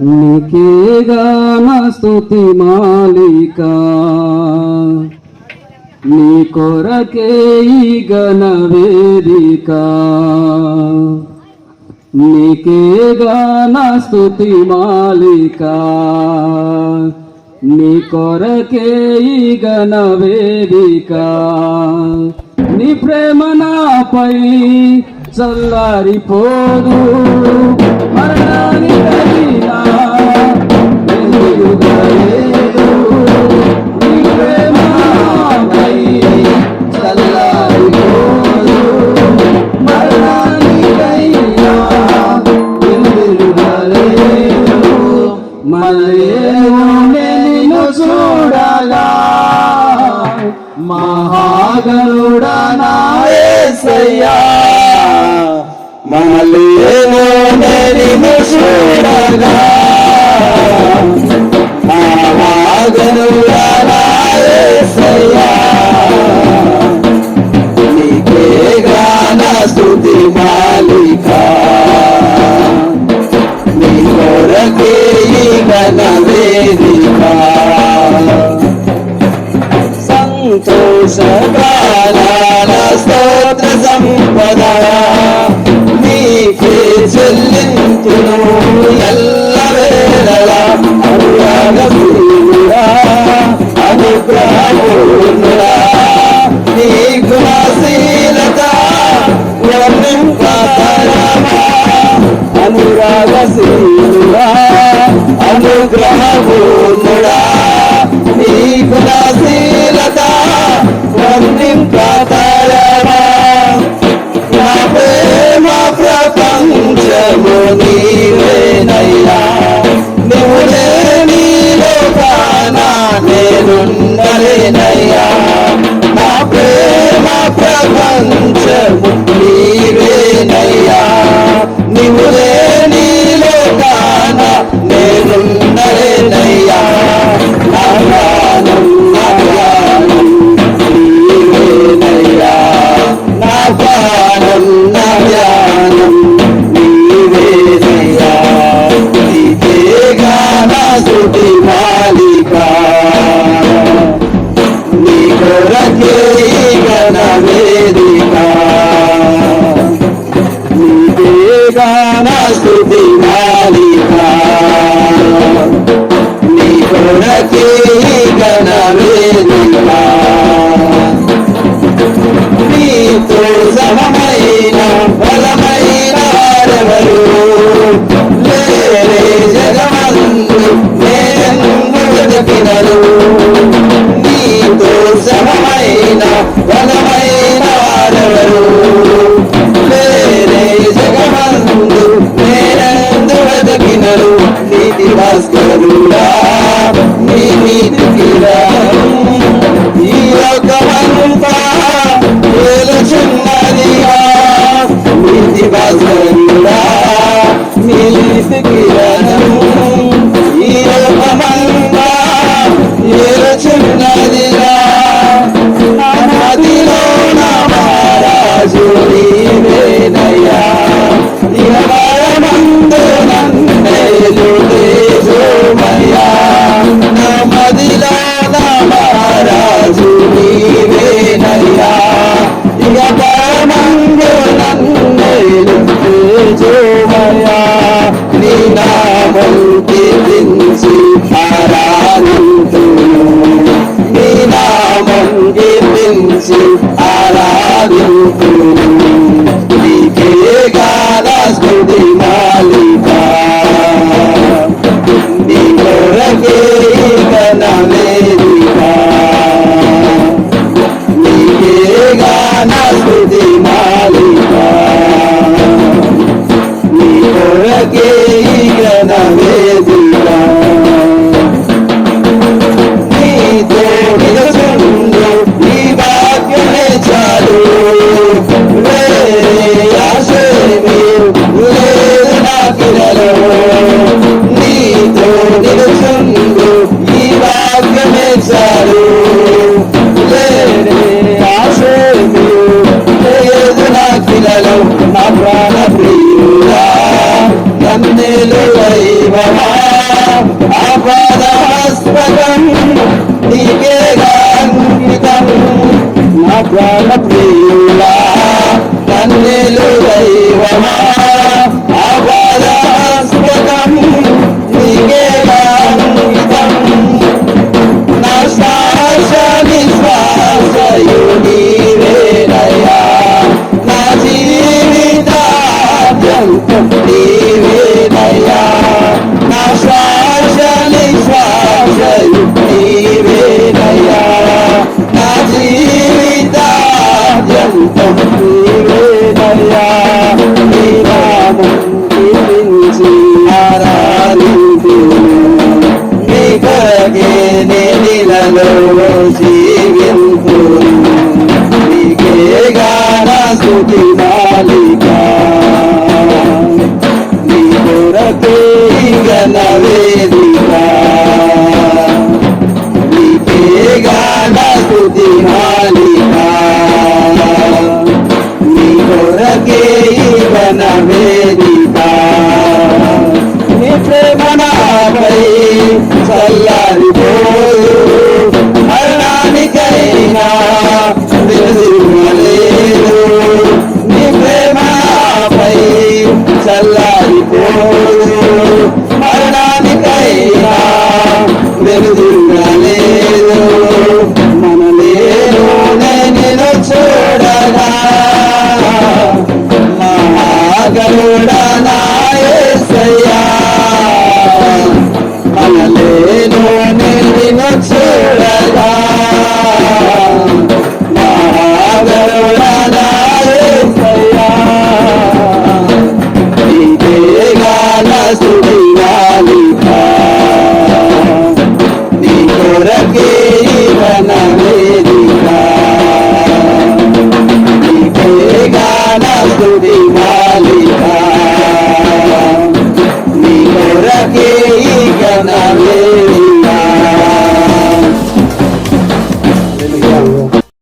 నీకేగా నా స్తుతి మాలిక? నీ కొరకే ఈ గణ వేదిక? నీకేగా నా స్తుతి మాలిక? నీ కొరకే ఈ గణ వేదిక? నీ ప్రేమ నాపై చల్లారిపోదు. మరణానికైనా వెలుగుగలేదు. నీ ప్రేమ నాపై చల్లారిపోదు చూడగా మహాగరుడా నా నీకే గాన మాలిక. నీ కొరకే గణ వేదిక. అనురాగశీలుడా అనుగ్రహపూర్ణుడా నీ గుణశీలత వర్ణింపతరమా నా ప్రేమ ప్రపంచము Lord. భాస్కరుడా నీ నీతి కిరణం ఈ లోకమంతా ఏలుచున్నదిగా నీతి భాస్కరుడా నీతి కిరణం ఈ లోకమంతా నదిలో నా మహారాజు నీవేనయ్యా Amen. చేశాడు కాసేపు లేదు నా కిలలో నా ప్రాణ ప్రియుడా నా ప్రాణ ప్రియ స్థుతులతో జీవింపు నీకే గాన స్థుతిమాలికా నీ కొరకే గన వేదికా నీకే గాన స్థుతిమాలికా నీ కొరకే గన వేదికా నీ ప్రేమ నాపై చల్లారిపో చల్లారిపోదు మరణానికైనా వెలుగు